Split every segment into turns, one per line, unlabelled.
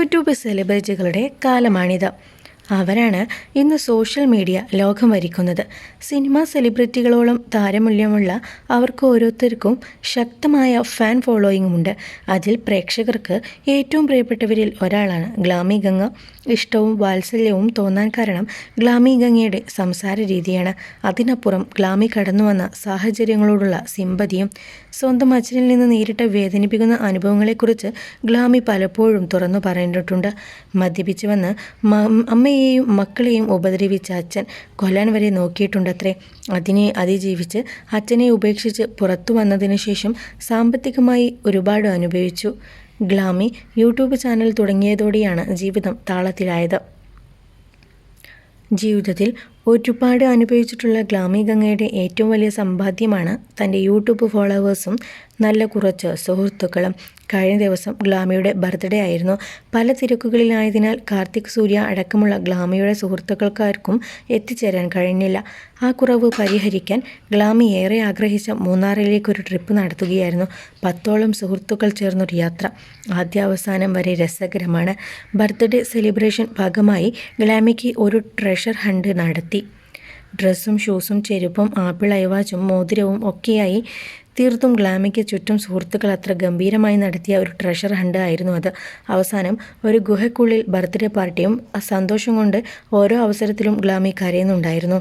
YouTube സെലിബ്രിറ്റികളുടെ കാലമാണിത്. അവരാണ് ഇന്ന് social media ലോകം വരിക്കുന്നത്. സിനിമാ സെലിബ്രിറ്റികളോളം താരമൂല്യമുള്ള അവർക്ക് ഓരോരുത്തർക്കും ശക്തമായ ഫാൻ ഫോളോയിങ്ങുമുണ്ട്. അതിൽ പ്രേക്ഷകർക്ക് ഏറ്റവും പ്രിയപ്പെട്ടവരിൽ ഒരാളാണ് ഗ്ലാമി ഗംഗ. ഇഷ്ടവും വാത്സല്യവും തോന്നാൻ കാരണം ഗ്ലാമി ഗംഗയുടെ സംസാര രീതിയാണ്. അതിനപ്പുറം ഗ്ലാമി കടന്നു വന്ന സാഹചര്യങ്ങളോടുള്ള സിമ്പതിയും സ്വന്തം അച്ഛനിൽ നിന്ന് നേരിട്ട് വേദനിപ്പിക്കുന്ന അനുഭവങ്ങളെക്കുറിച്ച് ഗ്ലാമി പലപ്പോഴും തുറന്നു പറഞ്ഞിട്ടുണ്ട് മദ്യപിച്ചു വന്ന് അമ്മയെയും മക്കളെയും ഉപദ്രവിച്ച അച്ഛൻ കൊല്ലാൻ വരെ നോക്കിയിട്ടുണ്ടത്രേ. അതിനെ അതിജീവിച്ച് അച്ഛനെ ഉപേക്ഷിച്ച് പുറത്തു വന്നതിന് ശേഷം സാമ്പത്തികമായി ഒരുപാട് അനുഭവിച്ചു. ഗ്ലാമി യൂട്യൂബ് ചാനൽ തുടങ്ങിയതോടെയാണ് ജീവിതം താളത്തിലായത്. ജീവിതത്തിൽ ഒരുപാട് അനുഭവിച്ചിട്ടുള്ള ഗ്ലാമി ഗംഗയുടെ ഏറ്റവും വലിയ സമ്പാദ്യമാണ് തന്റെ യൂട്യൂബ് ഫോളോവേഴ്സും നല്ല കുറച്ച് സുഹൃത്തുക്കളും. കഴിഞ്ഞ ദിവസം ഗ്ലാമിയുടെ ബർത്ത്ഡേ ആയിരുന്നു. പല തിരക്കുകളിലായതിനാൽ കാർത്തിക് സൂര്യ അടക്കമുള്ള ഗ്ലാമിയുടെ സുഹൃത്തുക്കൾക്കാർക്കും എത്തിച്ചേരാൻ കഴിഞ്ഞില്ല. ആ കുറവ് പരിഹരിക്കാൻ ഗ്ലാമി ഏറെ ആഗ്രഹിച്ച മൂന്നാറിലേക്ക് ഒരു ട്രിപ്പ് നടത്തുകയായിരുന്നു. പത്തോളം സുഹൃത്തുക്കൾ ചേർന്നൊരു യാത്ര. ആദ്യാവസാനം വരെ രസകരമാണ്. ബർത്ത്ഡേ സെലിബ്രേഷൻ ഭാഗമായി ഗ്ലാമിക്ക് ഒരു ട്രഷർ ഹണ്ട് നടത്തി. ഡ്രസ്സും ഷൂസും ചെരുപ്പും ആപ്പിൾ ഐവാച്ചും മോതിരവും ഒക്കെയായി തീർത്തും ഗ്ലാമിക്ക് ചുറ്റും സുഹൃത്തുക്കൾ അത്ര ഗംഭീരമായി നടത്തിയ ഒരു ട്രഷർ ഹണ്ട് ആയിരുന്നു അത്. അവസാനം ഒരു ഗുഹയ്ക്കുള്ളിൽ ബർത്ത്ഡേ പാർട്ടിയും സന്തോഷം കൊണ്ട് ഓരോ അവസരത്തിലും ഗ്ലാമി കരയുന്നുണ്ടായിരുന്നു.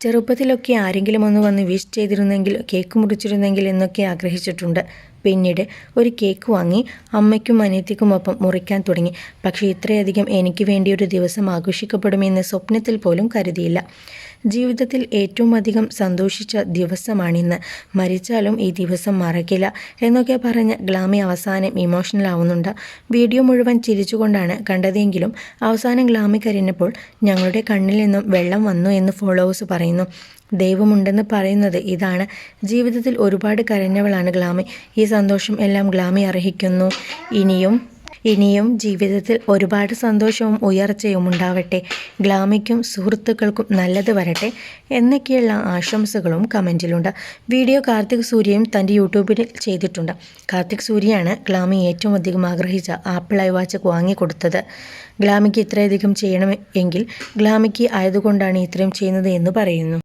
ചെറുപ്പത്തിലൊക്കെ ആരെങ്കിലും ഒന്ന് വന്ന് വിഷ് ചെയ്തിരുന്നെങ്കിൽ കേക്ക് മുറിച്ചിരുന്നെങ്കിൽ എന്നൊക്കെ ആഗ്രഹിച്ചിട്ടുണ്ട്. പിന്നീട് ഒരു കേക്ക് വാങ്ങി അമ്മയ്ക്കും അനിയത്തിക്കുമൊപ്പം മുറിക്കാൻ തുടങ്ങി. പക്ഷേ ഇത്രയധികം എനിക്ക് വേണ്ടി ഒരു ദിവസം ആഘോഷിക്കപ്പെടുമെന്ന് സ്വപ്നത്തിൽ പോലും കരുതിയില്ല. ജീവിതത്തിൽ ഏറ്റവും അധികം സന്തോഷിച്ച ദിവസമാണിന്ന്. മരിച്ചാലും ഈ ദിവസം മറക്കില്ല എന്നൊക്കെ പറഞ്ഞ് ഗ്ലാമി അവസാനം ഇമോഷണൽ ആവുന്നുണ്ട്. വീഡിയോ മുഴുവൻ ചിരിച്ചുകൊണ്ടാണ് കണ്ടതെങ്കിലും അവസാനം ഗ്ലാമി കരിഞ്ഞപ്പോൾ ഞങ്ങളുടെ കണ്ണിൽ നിന്നും വെള്ളം വന്നു എന്ന് ഫോളോവേഴ്സ് പറയുന്നു. ദൈവമുണ്ടെന്ന് പറയുന്നത് ഇതാണ്. ജീവിതത്തിൽ ഒരുപാട് കരഞ്ഞവളാണ് ഗ്ലാമി. ഈ സന്തോഷം എല്ലാം ഗ്ലാമി അർഹിക്കുന്നു. ഇനിയും ഇനിയും ജീവിതത്തിൽ ഒരുപാട് സന്തോഷവും ഉയർച്ചയും ഉണ്ടാവട്ടെ. ഗ്ലാമിക്കും സുഹൃത്തുക്കൾക്കും നല്ലത് വരട്ടെ എന്നൊക്കെയുള്ള ആശംസകളും കമന്റിലുണ്ട് വീഡിയോ കാർത്തിക് സൂര്യയും തന്റെ യൂട്യൂബിൽ ചെയ്തിട്ടുണ്ട്. കാർത്തിക് സൂര്യയാണ് ഗ്ലാമി ഏറ്റവും അധികം ആഗ്രഹിച്ച ആപ്പിൾ ഐ വാച്ച് വാങ്ങിക്കൊടുത്തത്. ഗ്ലാമിക്ക് ഇത്രയധികം ചെയ്യണം എങ്കിൽ ഗ്ലാമിക്ക് ആയതുകൊണ്ടാണ് ഇത്രയും ചെയ്യുന്നത് എന്ന് പറയുന്നു.